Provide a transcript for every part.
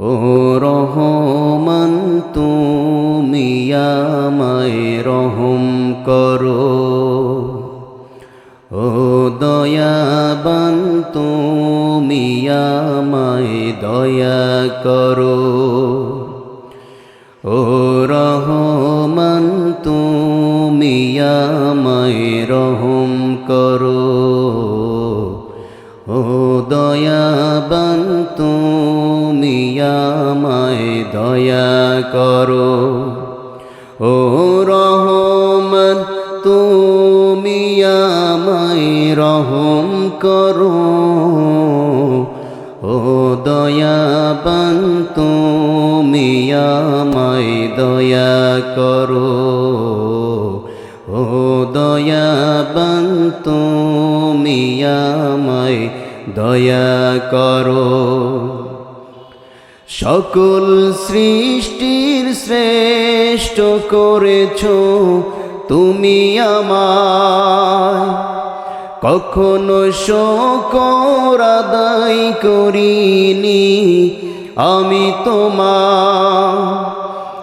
ও রহমান তুমি আমায় রহম করো। ও দয়াবান তুমি আমায় দয়া করো। ও আমায় দয়া করো। ও রহমান, তুমি আমায় রহম করো। ও দয়াবান, তুমি আমায় দয়া করো। ও দয়াবান, তুমি আমায় দয়া করো। সকল সৃষ্টির শ্রেষ্ঠ করেছ তুমি আমায়। কখনো শোকর আদায় করিনি আমি তোমার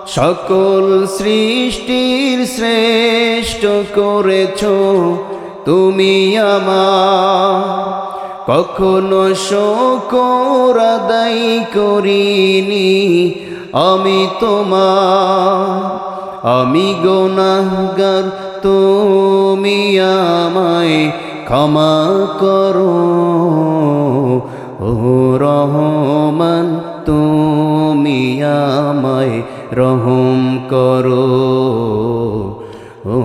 সকল সৃষ্টির শ্রেষ্ঠ করেছ তুমি আমার কখনো শোকর আদায় করিনি। আমি তোমার, আমি গোনাহগার, তুমি আমায় ক্ষমা করো। ও রহমান, তুমি আমায় রহম করো। ও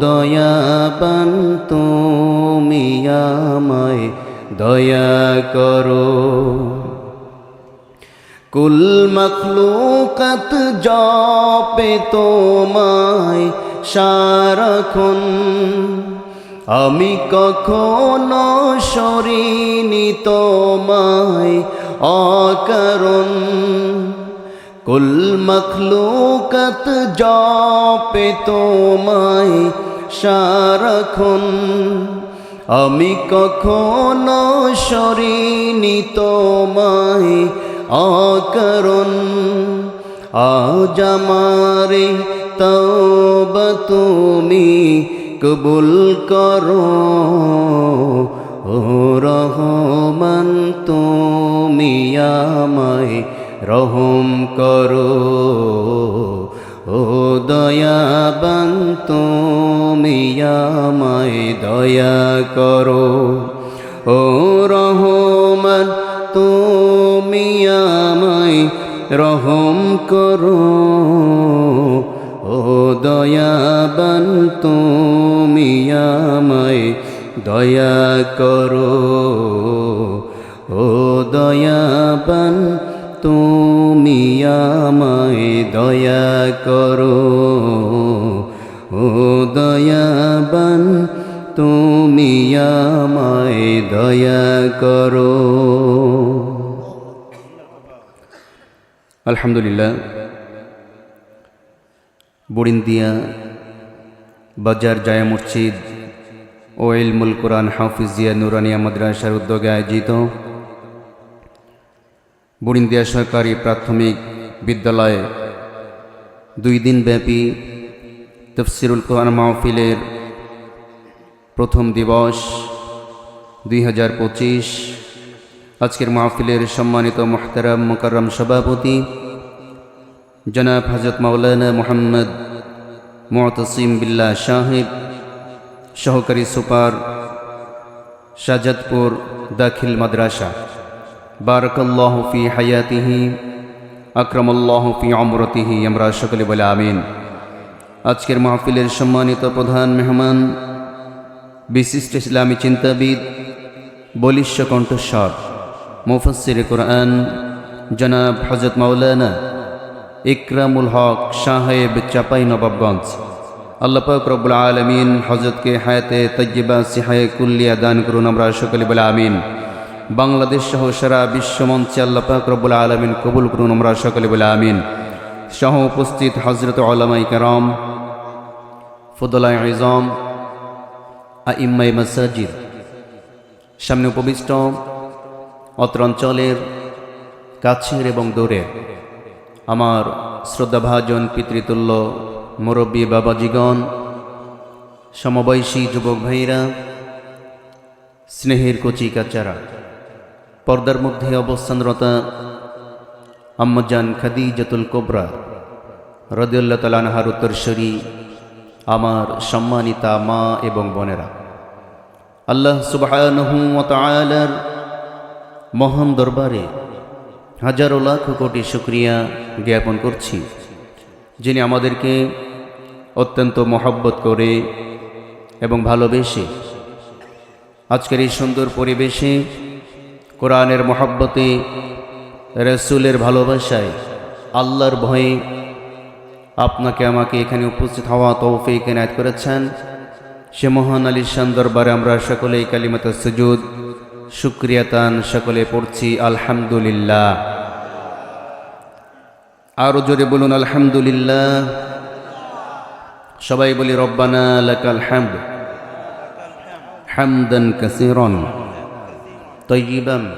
দয়াবান, তুমি আমায় দয়া করো। কুল মখলুকত জপে তোমায় সারাক্ষণ। আমি কখনো সরিনি তোমায় অকারণ। কুল মখলুকত জপে তোমায় সারাক্ষণ। আমি কখনো সরিনি তোমায় অকরণ। আজ আমারে তওবা তুমি কবুল করো। ও রহমান, তুমি আমায় রহম করো। ও দয়াবান তুমি আমায় দয়া করো। ও রহমান তুমি আমায় রহম করো। আলহামদুলিল্লাহ, বরিন্দিয়া, বাজার জায়া মসজিদ ও ইলমুল কোরআন হাফিজিয়া নুরানিয়া মাদ্রাসার উদ্যোগে আয়োজিত বরিন্দিয়া সরকারি প্রাথমিক বিদ্যালয়ে দুই দিনব্যাপী তফসিরুল কোরআন মাহফিলের প্রথম দিবস দুই হাজার পঁচিশ। আজকের মাহফিলের সম্মানিত মোহতারাম, মোকাররম সভাপতি জনাব হজরত মাওলানা মোহাম্মদ মোতসিম বিল্লা সাহেব সহকারী সুপার শাজাদপুর দাখিল মাদ্রাসা। বারকাল্লাহ ফি হায়াতিহি, আকরামাল্লাহ ফি অমরতিহি আমরা সকলে বলে আমিন। আজকের মাহফিলের সম্মানিত প্রধান মেহমান, বিশিষ্ট ইসলামী চিন্তাবিদ, বলিষ্ঠ কণ্ঠস্বর মুফসির কোরআন, জনাব হজরত মাওলানা ইকরামুল হক সাহেব চাপাই নবাবগঞ্জ। আল্লাপাক রব্বুল আলমিন হজরতকে হায়াতে তজ্জিবা সিহায়ে কুল্লিয়া দান করুন, আমরা সকলে বলে আমিন। বাংলাদেশ সহ সারা বিশ্বমঞ্চে আল্লাপাক রব্বুল আলমিন কবুল করুন, আমরা সকলে বলে আমিন। সহ উপস্থিত হজরত আলামাই কারাম ফদলাই আজম আইম্মাই মাসাজিদ, সামনে উপবিষ্ট অত্র অঞ্চলের কাছের এবং দূরের আমার শ্রদ্ধাভাজন পিতৃতুল্য মুরব্বী বাবাজিগণ, সমবয়সী যুবক ভাইরা, স্নেহের কচি কাচারা পর্দার মধ্যে অবস্থানরতা আম্মজান খাদিজাতুল কোবরা রদিউল্লাহ তালানহার উত্তরস্বরী, আমার সম্মানিতা মা এবং বোনেরা, আল্লাহ সুবাহর মহান দরবারে হাজারো লাখ কোটি শুক্রিয়া জ্ঞাপন করছি, যিনি আমাদেরকে অত্যন্ত মহব্বত করে এবং ভালোবেসে আজকের এই সুন্দর পরিবেশে কোরআনের মহব্বতে, রসুলের ভালোবাসায়, আল্লাহর ভয়ে আপনাকে আমাকে এখানে উপস্থিত হওয়া তৌফিক এনায়ত করেছেন। সে মহান আলীর শান দরবারে আমরা সকলেই কালিমাতা সুজুদ শুক্রিয়াতান সকলে পড়ছি, আলহামদুলিল্লাহ। আরও জোরে বলুন, আলহামদুলিল্লাহ। সবাই বলি, রব্বানা লাকাল হামদ। হামদান কাসিরন তৈবান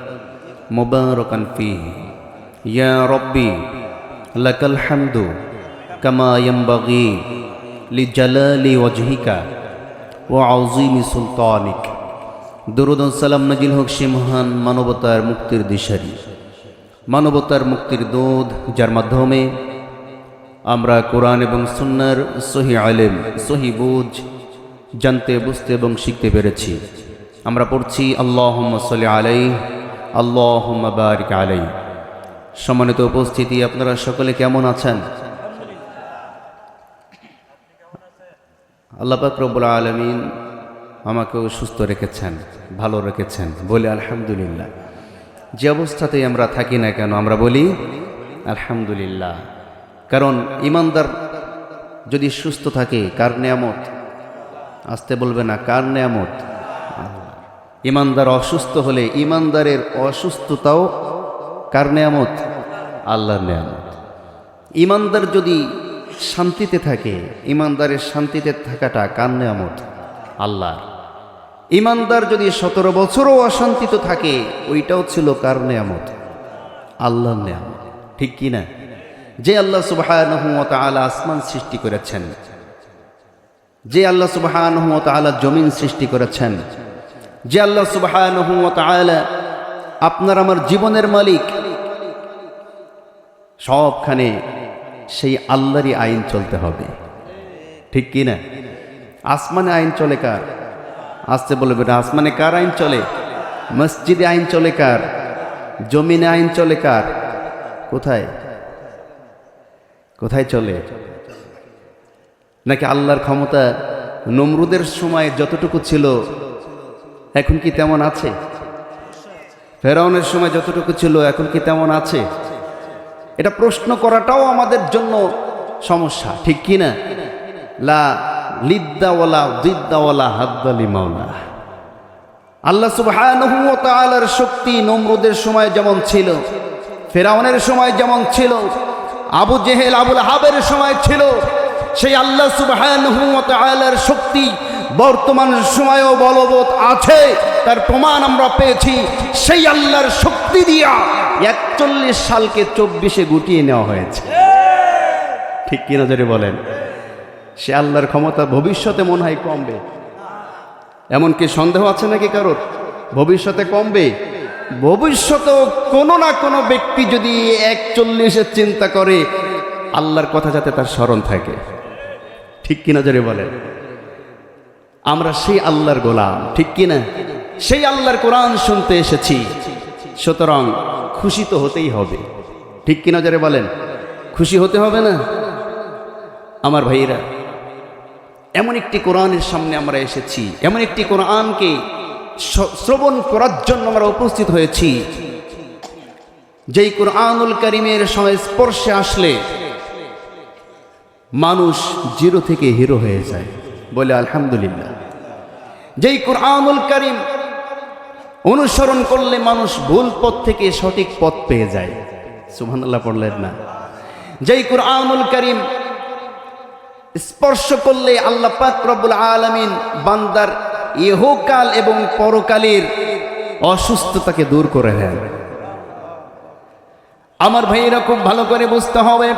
মুবারকান ফিহি। ইয়া রব্বি, লাকাল হামদু, কামা ইয়ামবাগি লিজালালি ওয়াজহিকা ওয়া আযীমি সুলতানিক। দরুদ ও সালাম নাজিল হোক সে মহান মানবতার মুক্তির দিশারি। মানবতার মুক্তির দোধ যার মাধ্যমে আমরা কোরআন এবং সুন্নার সহি আলেম, সহি বুঝ জানতে, বুঝতে এবং শিখতে পেরেছি। আমরা পড়ছি আল্লাহ সাল্লি আলাই আল্লাহ বারিক আলাই সম্মানিত উপস্থিতি, আপনারা সকলে কেমন আছেন? আল্লাহ পাক আলমিন আমাকেও সুস্থ রেখেছেন, ভালো রেখেছেন। বলে, আলহামদুলিল্লাহ। যে অবস্থাতেই আমরা থাকি না কেন, আমরা বলি, আলহামদুলিল্লাহ। কারণ ইমানদার যদি সুস্থ থাকে, কার নেয়ামত? আসতে বলবে না, কার নেয়ামত? ইমানদার অসুস্থ হলে ইমানদারের অসুস্থতাও কার নেয়ামত? আল্লাহর নেয়ামত। ইমানদার যদি শান্তিতে থাকে, ইমানদারের শান্তিতে থাকাটা কার নেয়ামত? আল্লাহর। ইমানদার যদি সতেরো বছরও অশান্তিতে থাকে, ওইটাও ছিল কার নেয়ামত? আল্লাহর নেয়ামত। ঠিক কি না? যে আল্লাহ সুবাহ আলা আসমান সৃষ্টি করেছেন, যে আল্লাহ সুবাহ আলা জমিন সৃষ্টি করেছেন, যে আল্লাহ সুবাহ আলা আপনার আমার জীবনের মালিক, সবখানে সেই আল্লাহরই আইন চলতে হবে। ঠিক কি না? আসমানে আইন চলে কার? আসতে বলবে না আসমানে কার আইন চলে? মসজিদে আইন চলে কার? জমিনে আইন চলে কার? কোথায়? কোথায় চলে? নাকি আল্লাহর ক্ষমতা নমরুদের সময় যতটুকু ছিল, এখন কি তেমন আছে? ফেরাউনের সময় যতটুকু ছিল, এখন কি তেমন আছে? এটা প্রশ্ন করাটাও আমাদের জন্য সমস্যা, ঠিক কি না? লা লিদ্দাওয়ালা দিদ্দাওয়ালা হাদ্দালি মাওলা। আল্লাহ ওয়া শক্তি নমরুদের সময় যেমন ছিল, ফেরাউনের সময় যেমন ছিল, আবু জেহেল, আবুল হাবের সময় ছিল, সেই আল্লাহ তাআলার শক্তি বর্তমান সময়েও বলবৎ আছে, তার প্রমাণ আমরা পেয়েছি। সেই আল্লাহর শক্তি দিয়া একচল্লিশ সালকে চব্বিশে গুটিয়ে নেওয়া হয়েছে। ঠিক কি নজরে বলেন? সে আল্লাহর ক্ষমতা ভবিষ্যতে মনে হয় কমবে। এমনকি সন্দেহ আছে নাকি কারোর? ভবিষ্যতে কমবে। ভবিষ্যতেও কোনো না কোনো ব্যক্তি যদি একচল্লিশের চিন্তা করে, আল্লাহর কথা যাতে তার স্মরণ থাকে। ঠিক কি নজরে বলেন? আমরা সেই আল্লাহর গোলাম, ঠিক কি না সেই আল্লাহর কোরআন শুনতে এসেছি। সুতরাং খুশি তো হতেই হবে। ঠিক কি নজরে বলেন? খুশি হতে হবে না? আমার ভাইয়েরা এমন একটি কোরআনের সামনে আমরা এসেছি, এমন একটি কোরআনকে শ্রবণ করার জন্য আমরা উপস্থিত হয়েছি। যেই কোরআনুল করিমের সংস্পর্শে আসলে মানুষ জিরো থেকে হিরো হয়ে যায়, বলে আলহামদুলিল্লাহ। যেই কোরআনুল করিম অনুসরণ করলে মানুষ ভুল পথ থেকে সঠিক পথ পেয়ে যায়, সুবহানাল্লাহ পড়লেন না। যেই কোরআনুল করিম স্পর্শ করলে আল্লাহ পাক রব্বুল আলামিন বান্দার ইহকাল এবং পরকালের অসুস্থতাকে দূর করে দেন। আমার ভাইয়েরা, খুব ভালো করে বুঝতে হবে,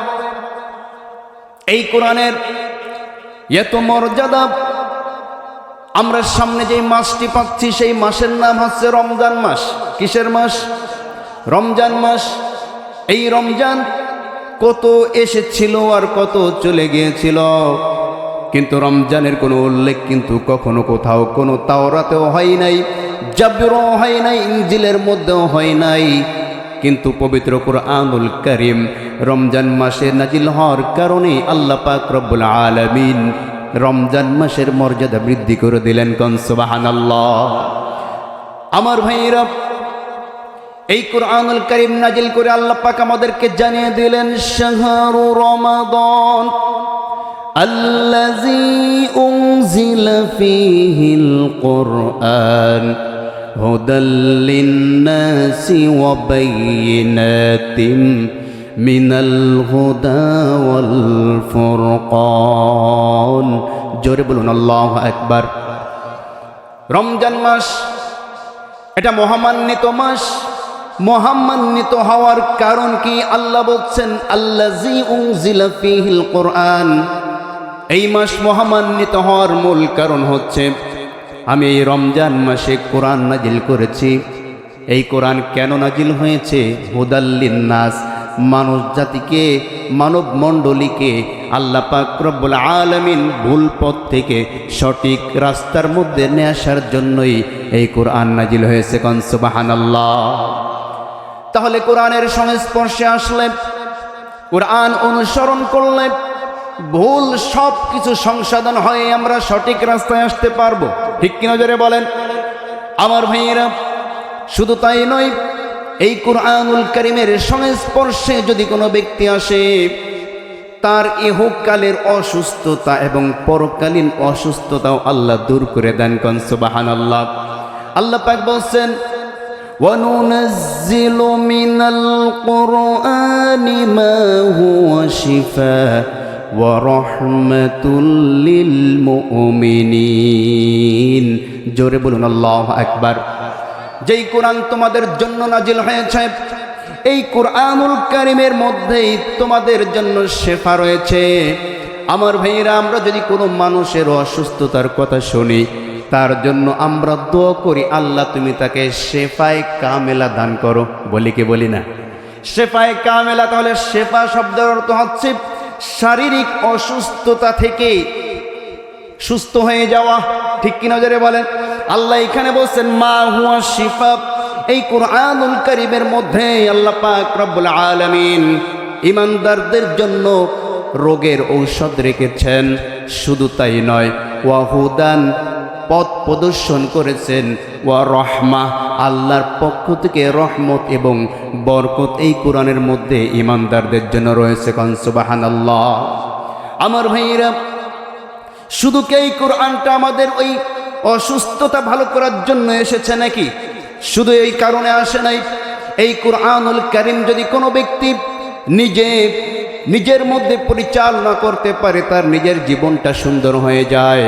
এই কোরআনের এত মর্যাদা, আমরা সামনে যে মাসটি পাচ্ছি, সেই মাসের নাম হচ্ছে রমজান মাস। কিসের মাস? রমজান মাস। এই রমজান কত এসেছিল আর কত চলে গিয়েছিল। কিন্তু রমজানের কোনো উল্লেখ কিন্তু কখনো কোথাও, কোনো তাওরাতেও হয় নাই, জাবিরও হয় নাই ইঞ্জিলের মধ্যেও হয় নাই। কিন্তু পবিত্র কোরআনুল করিম রমজান মাসে নাজিল হওয়ার কারণে আল্লাহ পাক রব্বুল আলমিন রমজান মাসের মর্যাদা বৃদ্ধি করে দিলেন কনসবাহান আল্লাহ আমার ভাইরা এই কোরআনুল করিম নাজিল করে আল্লাহ পাক আমাদেরকে জানিয়ে দিলেন শাহরু রমাদান الذي أنزل فيه القرآن هدى للناس وبينات من الهدى والفرقان জোরে বলুন আল্লাহ একবার রমজান মাস এটা মহামান্বিত মাস মহামান্বিত হওয়ার কারণ কি? আল্লাহ বলছেন উংজিলা কোরআন এই মাস মহামান্বিত হওয়ার মূল কারণ হচ্ছে, আমি এই রমজান মাসে কোরআন নাজিল করেছি। এই কোরআন কেন নাজিল হয়েছে? হুদাল্লিন নাস মানুষ জাতিকে, মানব মণ্ডলীকে আল্লাহ পাক রব্বুল আলামিন ভুল পথ থেকে সঠিক রাস্তার মধ্যে নিয়ে আসার জন্যই এই কোরআন নাজিল হয়েছে কনসবাহানাল্লাহ তাহলে কোরআনের সংস্পর্শে আসলে কোরআন অনুসরণ করলে ভুল সব কিছু সংশোধন হয়ে আমরা সঠিক রাস্তায় আসতে পারব। ঠিক কি নজরে বলেন? আমার ভাইয়েরা, শুধু তাই নয়, এই কোরআনুল করিমের সংস্পর্শে যদি কোনো ব্যক্তি আসে, তার ইহকালের অসুস্থতা এবং পরকালীন অসুস্থতাও আল্লাহ দূর করে দেন কনসবাহান আল্লাহ আল্লাহ পাক বলছেন وننزل من القرآن ما هو شفاء ورحمة للمؤمنين জোরে বলুন আল্লাহ আকবার যেই কোরআন তোমাদের জন্য নাজিল হয়েছে এই কোরআনুল কারিমের মধ্যেই তোমাদের জন্য শেফা রয়েছে আমার ভাইয়েরা আমরা যদি কোনো মানুষের অসুস্থতার কথা শুনি তার জন্য আমরা দোয়া করি, আল্লাহ তুমি তাকে শেফায় কামেলা দান করো। বলি কি বলি না? শেফায় কামেলা তাহলে শেফা শব্দের অর্থ হচ্ছে শারীরিক অসুস্থতা থেকে সুস্থ হয়ে যাওয়া। ঠিক কি নজরে বলেন? আল্লাহ এখানে বলছেন, মা হুয়া শিফা। এই কোরআনুল করিমের মধ্যে আল্লাহ পাক রব্বুল আলামিন ইমানদারদের জন্য রোগের ঔষধ রেখেছেন। শুধু তাই নয় ওয়াহুদান পথ প্রদর্শন করেছেন। ওয়া রহমা, আল্লাহর পক্ষ থেকে রহমত এবং বরকত এই কোরআনের মধ্যে ইমানদারদের জন্য রয়েছে কনসুবাহান আল্লাহ আমার ভাইয়েরা, শুধু কি এই কোরআনটা আমাদের ওই অসুস্থতা ভালো করার জন্য এসেছে নাকি? শুধু এই কারণে আসে নাই? এই কোরআনুল করিম যদি কোনো ব্যক্তি নিজে, নিজের মধ্যে পরিচালনা করতে পারে, তার নিজের জীবনটা সুন্দর হয়ে যায়।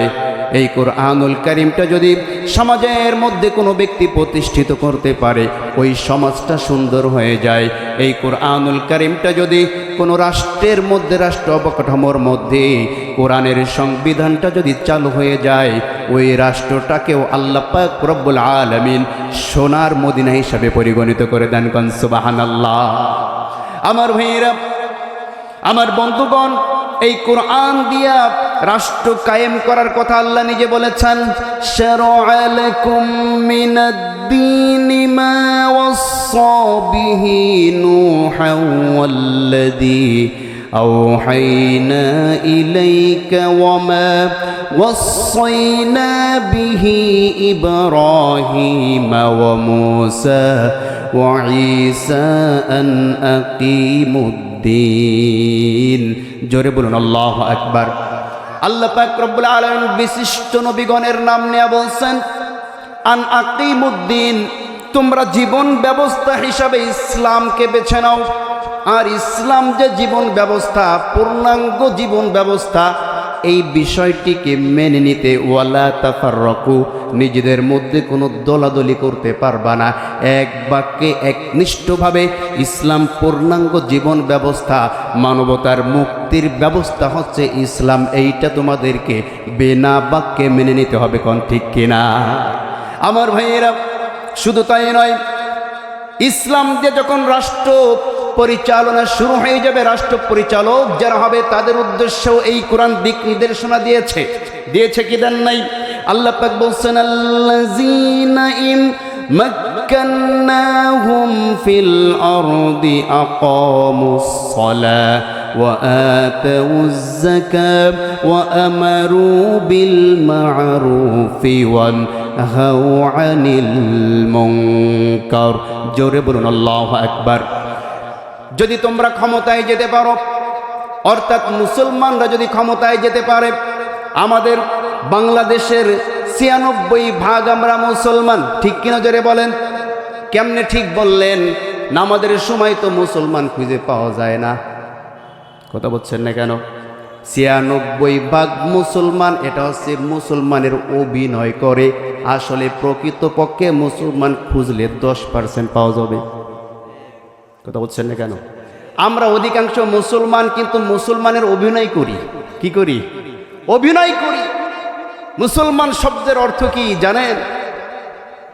এই কোরআনুল করিমটা যদি সমাজের মধ্যে কোনো ব্যক্তি প্রতিষ্ঠিত করতে পারে, ওই সমাজটা সুন্দর হয়ে যায়। এই কোরআনুল করিমটা যদি কোনো রাষ্ট্রের মধ্যে, রাষ্ট্র অবকাঠামোর মধ্যে কোরআনের সংবিধানটা যদি চালু হয়ে যায়, ওই রাষ্ট্রটাকেও আল্লাহ পাক রব্বুল আলমিন সোনার মদিনা হিসাবে পরিগণিত করে দেন কনসুবাহান আল্লাহ আমার ভাইয়েরা, আমার বন্ধুগণ এই কোরআন দিয়া রাষ্ট্র কায়েম করার কথা আল্লাহ নিজে বলেছেন শারআলাকুম মিনাদ-দীনি মা ওয়াসসা বিহি নূহান ওয়াল্লাযী أوحينا إليك وما وصينا به إبراهيم وموسى وعيسى أن أقيموا الدين জোরে বলুন, আল্লাহ একবার আল্লাহ পাক বিশিষ্ট নবীগণের নাম নেয়া বলছেন, আন আকিমুদ্দিন, তোমরা জীবন ব্যবস্থা হিসাবে ইসলামকে বেছে নাও। আর ইসলাম যে জীবন ব্যবস্থা, পূর্ণাঙ্গ জীবন ব্যবস্থা এই বিষয়টিকে মেনে নিতে ওয়ালা তাফার রকু নিজেদের মধ্যে কোনো দলাদলি করতে পারবা না। এক বাক্যে একনিষ্ঠভাবে ইসলাম পূর্ণাঙ্গ জীবন ব্যবস্থা, মানবতার মুক্তির ব্যবস্থা হচ্ছে ইসলাম। এইটা তোমাদেরকে বিনা বাক্যে মেনে নিতে হবে, কোন ঠিক কিনা? আমার ভাইয়েরা, শুধু তাই নয়, ইসলাম দিয়ে যখন রাষ্ট্র পরিচালনা শুরু হয়ে যাবে রাষ্ট্র পরিচালক যারা হবে তাদের উদ্দেশ্যেও এই কোরআন দিক নির্দেশনা দিয়েছে দিয়েছে কি দেন নাই আল্লাহ পাক বলছেন আল্লাযীনা ইন مكناهم في الأرض أقاموا الصلاة وآتوا الزكاة وأمروا بالمعروف وانهوا عن المنكر জোরে বলুন আল্লাহ আকবার যদি তোমরা ক্ষমতায় যেতে পারো, অর্থাৎ মুসলমানরা যদি ক্ষমতায় যেতে পারে, আমাদের বাংলাদেশের ছিয়ানব্বই ভাগ আমরা মুসলমান। ঠিক কিনা জোরে বলেন? কেমনে ঠিক বললেন? নামাজের সময় তো মুসলমান খুঁজে পাওয়া যায় না। কথা বলছেন না কেন? ছিয়ানব্বই ভাগ মুসলমান, এটা হচ্ছে মুসলমানের অভিনয় করে। আসলে প্রকৃতপক্ষে মুসলমান খুঁজলে দশ পার্সেন্ট পাওয়া যাবে। কথা বলছেন না কেন? আমরা অধিকাংশ মুসলমান কিন্তু মুসলমানের অভিনয় করি। কি করি? অভিনয় করি। মুসলমান শব্দের অর্থ কি জানেন?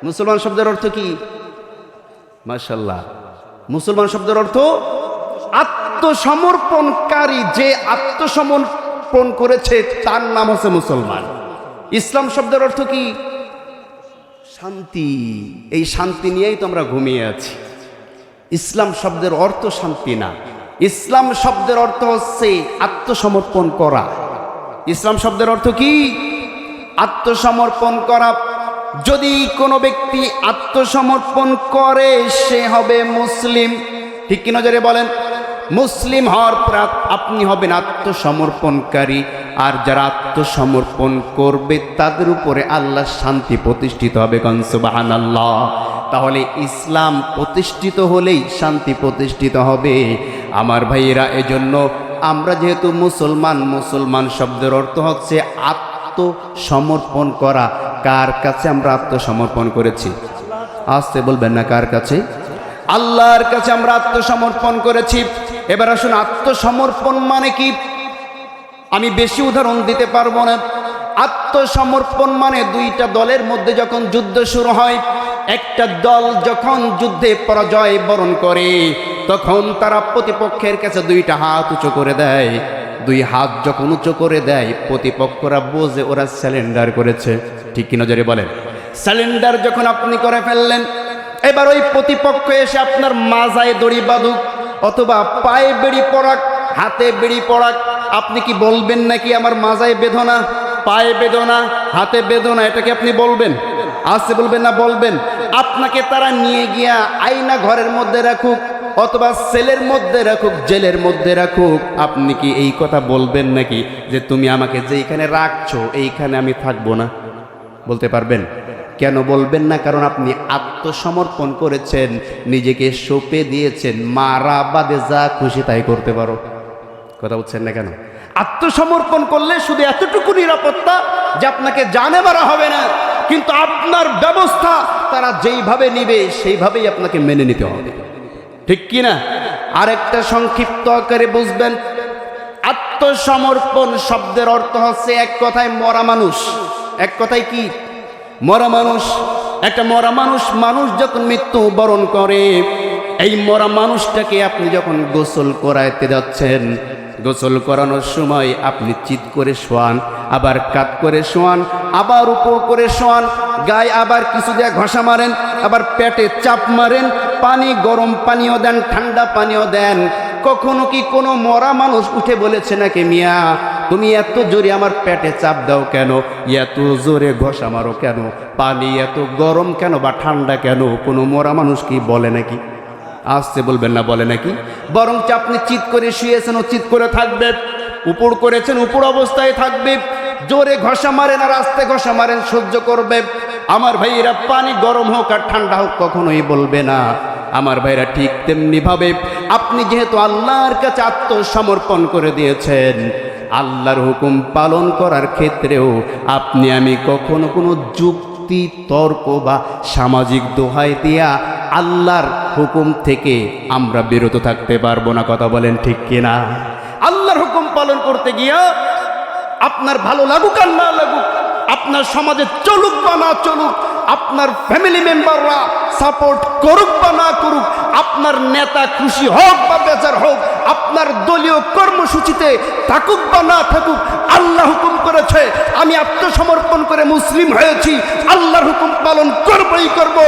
মুসলমান শব্দের অর্থ কি? মাশাল্লাহ মুসলমান শব্দের অর্থ আত্মসমর্পণকারী। যে আত্মসমর্পণ করেছে তার নাম হচ্ছে মুসলমান। ইসলাম শব্দের অর্থ কি? শান্তি। এই শান্তি নিয়েই তো আমরা ঘুমিয়ে আছি। ইসলাম শব্দের অর্থ শান্তি না। ইসলাম শব্দের অর্থ হচ্ছে আত্মসমর্পণ করা। ইসলাম শব্দের অর্থ কি? আত্মসমর্পণ করা। যদি কোনো ব্যক্তি আত্মসমর্পণ করে, সে হবে মুসলিম। ঠিক কি নজরে বলেন? মুসলিম হওয়ার পর আপনি হবেন আত্মসমর্পণকারী। আর যারা আত্মসমর্পণ করবে, তাদের উপরে আল্লাহ শান্তি প্রতিষ্ঠিত হবে কনসুবাহান আল্লাহ তাহলে ইসলাম প্রতিষ্ঠিত হলেই শান্তি প্রতিষ্ঠিত হবে। আমার ভাইয়েরা, এজন্য আমরা যেহেতু মুসলমান মুসলমান শব্দের অর্থ হচ্ছে আত্মসমর্পণ করা। কার কাছে আমরা আত্মসমর্পণ করেছি? আসতে বলবেন না কার কাছে? আল্লাহর কাছে আমরা আত্মসমর্পণ করেছি। এবার আসুন, আত্মসমর্পণ মানে কি? আমি বেশি উদাহরণ দিতে পারব না। আত্মসমর্পণ মানে দুইটা দলের মধ্যে যখন যুদ্ধ শুরু হয়, একটা দল যখন যুদ্ধে পরাজয় বরণ করে, তখন তারা প্রতিপক্ষের কাছে দুইটা হাত উঁচু করে দেয়। দুই হাত যখন উঁচু করে দেয়, প্রতিপক্ষরা বোঝে ওরা স্যালেন্ডার করেছে। ঠিক কি নজরে বলেন? স্যালেন্ডার যখন আপনি করে ফেললেন, এবার ওই প্রতিপক্ষ এসে আপনার মাজায় দড়ি বাঁধুক। অথবা পায়ে বেড়ি পড়াক হাতে বেড়ি পড়াক আপনি কি বলবেন নাকি আমার মাজায় বেদনা? পায়ে বেদনা, হাতে বেদনা এটাকে আপনি বলবেন? আসতে বলবেন না, বলবেন। আপনাকে তারা নিয়ে গিয়া আয়না ঘরের মধ্যে রাখুক, অথবা সেলের মধ্যে রাখুক, জেলের মধ্যে রাখুক। আপনি কি এই কথা বলবেন নাকি? যে তুমি আমাকে যেইখানে রাখছো, এইখানে আমি থাকব না? বলতে পারবেন? কেন বলবেন না? কারণ আপনি আত্মসমর্পণ করেছেন, নিজেকে সঁপে দিয়েছেন, মারা বাদে যা খুশি তাই করতে পারো। কথা বলছেন না কেন? আত্মসমর্পণ করলে শুধু এতটুকু নিরাপত্তা যে আপনাকে জানে মারা হবে না। কিন্তু আপনার ব্যবস্থা তারা যেইভাবে নিবে, সেইভাবেই আপনাকে মেনে নিতে হবে। ঠিক কি না? আরেকটা সংক্ষিপ্ত আকারে বুঝবেন। আত্মসমর্পণ শব্দের অর্থ হচ্ছে এক কথায় মরা মানুষ। এক কথায় কি? মরা মানুষ, একটা মরা মানুষ মানুষ যখন মৃত্যু বরণ করে, এই মরা মানুষটাকে আপনি যখন গোসল করাইতে যাচ্ছেন, গোসল করানোর সময় আপনি চিৎ করে শোয়ান, আবার কাত করে শোয়ান, আবার উপর করে শোয়ান, গায়ে আবার কিছু দিয়ে ঘষা মারেন, আবার পেটে চাপ মারেন, পানি গরম পানিও দেন, ঠান্ডা পানিও দেন। কখনো কি কোনো মরা মানুষ উঠে বলেছে নাকি, মিয়া তুমি এত জোরে আমার পেটে চাপ দাও কেন? এত জোরে ঘষা মারো কেন? পানি এত গরম কেন বা ঠান্ডা কেন? কোনো মরা মানুষ কি বলে নাকি? আসতে বলবেন না, বলে নাকি? বরং আপনি চিৎ করে শুয়েছেন, ও চিৎ করে থাকবে। উপর করেছেন, উপর অবস্থায় থাকবে। জোরে ঘষা মারেন আর আস্তে ঘষা মারেন, সহ্য করবে। আমার ভাইয়েরা, পানি গরম হোক আর ঠান্ডা হোক কখনোই বলবে না। আমার ভাইরা ঠিক তেমনি ভাবে আপনি যেহেতু আল্লাহর কাছে আত্মসমর্পণ করে দিয়েছেন আল্লাহর হুকুম পালন করার ক্ষেত্রেও আপনি আমি কখনো কোনো যুক্তি, তর্ক বা সামাজিক দোহাই দিয়া আল্লাহর হুকুম থেকে আমরা বিরত থাকতে পারব না, কথা বলেন ঠিক কিনা? আল্লাহর হুকুম পালন করতে গিয়া আপনার ভালো লাগুক আর না লাগুক আপনার সমাজে চলুক বা না চলুক, আপনার ফ্যামিলি মেম্বাররা সাপোর্ট করুক বা না করুক, আপনার নেতা খুশি হোক বা বেজার হোক, আপনার দলীয় কর্মসূচিতে থাকুক বা না থাকুক, আল্লাহ হুকুম করেছে, আমি আত্মসমর্পণ করে মুসলিম হয়েছি, আল্লাহর হুকুম পালন করবই করব,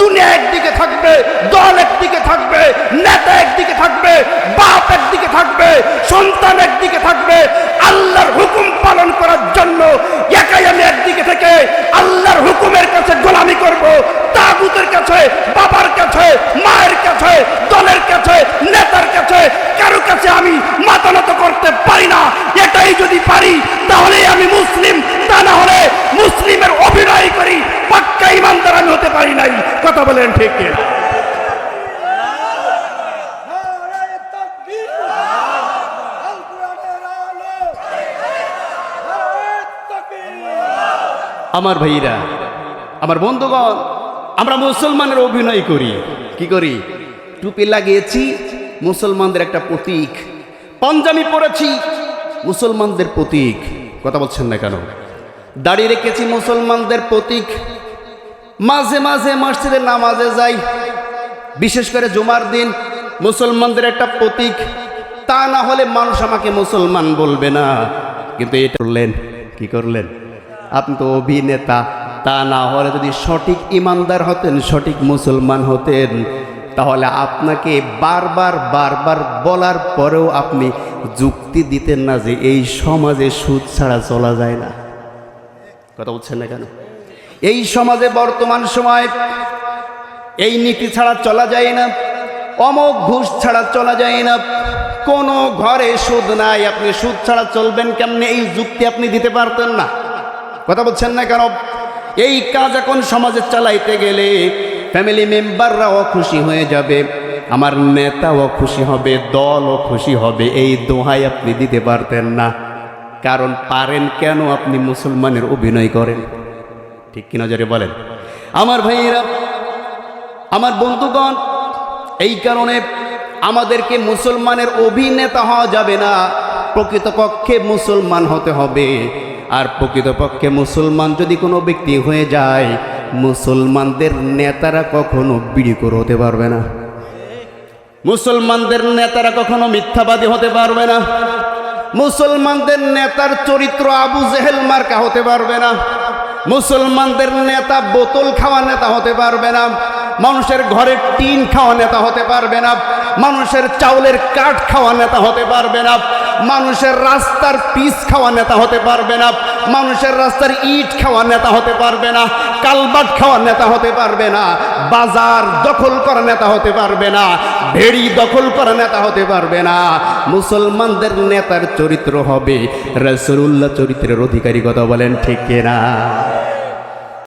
দুনিয়া একদিকে থাকবে, দল একদিকে থাকবে নেতা একদিকে থাকবে বাপ একদিকে থাকবে সন্তান একদিকে থাকবে আল্লাহর হুকুম পালন করার জন্য একাই আমি একদিকে থেকে আল্লাহর হুকুমের কাছে গোলামি করব তাগুতের কাছে বাবার কাছে মায়ের কাছে দলের কাছে নেতার কাছে কারও কাছে আমি মাথা নত করতে পারি না এটাই যদি পারি তাহলে আমি মুসলিম তা না হলে মুসলিমের অভিনয় করি পাক্কা ইমানদার আমি হতে পারি নাই কথা বলেন ঠিক কিনা? নারায়ে তাকবীর আল কোরআনের আলো নারায়ে তাকবীর আমার ভাইরা, আমার বন্ধুগণ, আমরা মুসলমানের অভিনয় করি। কি করি? টুপি লাগিয়েছি, মুসলমানদের একটা প্রতীক। পাঞ্জাবি পরেছি, মুসলমানদের প্রতীক। কথা বলছেন না কেন? দাড়ি রেখেছি, মুসলমানদের প্রতীক। মাঝে মাঝে মসজিদে নামাজে যাই। বিশেষ করে জুমার দিন, মুসলমানদের একটা প্রতীক। তা না হলে মানুষ আমাকে মুসলমান বলবে না। কিন্তু এটা করলেন, কি করলেন? আপনি তো অভিনেতা, তা না হলে যদি সঠিক ইমানদার হতেন, সঠিক মুসলমান হতেন, তাহলে আপনাকে বারবার বারবার বলার পরেও আপনি যুক্তি দিতেন না যে এই সমাজে সুদ ছাড়া চলা যায় না। কথা বলছেন না কেন? এই সমাজে বর্তমান সময় এই নীতি ছাড়া চলা যায় না অমক ঘুষ ছাড়া চলা যায় না, কোনো ঘরে সুদ নাই, আপনি সুদ ছাড়া চলবেন কেমনে? এই যুক্তি আপনি দিতে পারতেন না। কথা বলছেন না কেন? এই কাজ এখন সমাজে চালাইতে গেলে ফ্যামিলি মেম্বাররাও খুশি হয়ে যাবে, আমার নেতাও খুশি হবে, দলও খুশি হবে, এই দোহাই আপনি দিতে পারতেন না। কারণ পারেন কেন আপনি মুসলমানের অভিনয় করেন? ঠিক কি নজরে বলেন। আমার ভাইয়েরা, আমার বন্ধুগণ, এই কারণে আমাদেরকে মুসলমানের অভিনেতা হওয়া যাবে না, প্রকৃতপক্ষে মুসলমান হতে হবে। আর প্রকৃতপক্ষে মুসলমান যদি কোনো ব্যক্তি হয়ে যায়, মুসলমানদের নেতারা কখনো বিড়ি করে হতে পারবে না। মুসলমানদের নেতারা কখনো মিথ্যাবাদী হতে পারবে না। মুসলমানদের নেতার চরিত্র আবু জেহেল মার্কা হতে পারবে না। মুসলমানদের নেতা বোতল খাওয়া নেতা হতে পারবে না। মানুষের ঘরের টিন খাওয়া নেতা হতে পারবে না, মানুষের চাউলের কাঠ খাওয়া নেতা হতে পারবে না, মানুষের রাস্তার পিস খাওয়া নেতা হতে পারবে না, মানুষের রাস্তার ইট খাওয়া নেতা হতে পারবে না, কালবাট খাওয়া নেতা হতে পারবে না, বাজার দখল করা নেতা হতে পারবে না, ভেড়ি দখল করা নেতা হতে পারবে না, মুসলমানদের নেতার চরিত্র হবে রসুল্লাহ চরিত্রের অধিকারী কথা বলেন ঠিক কিনা?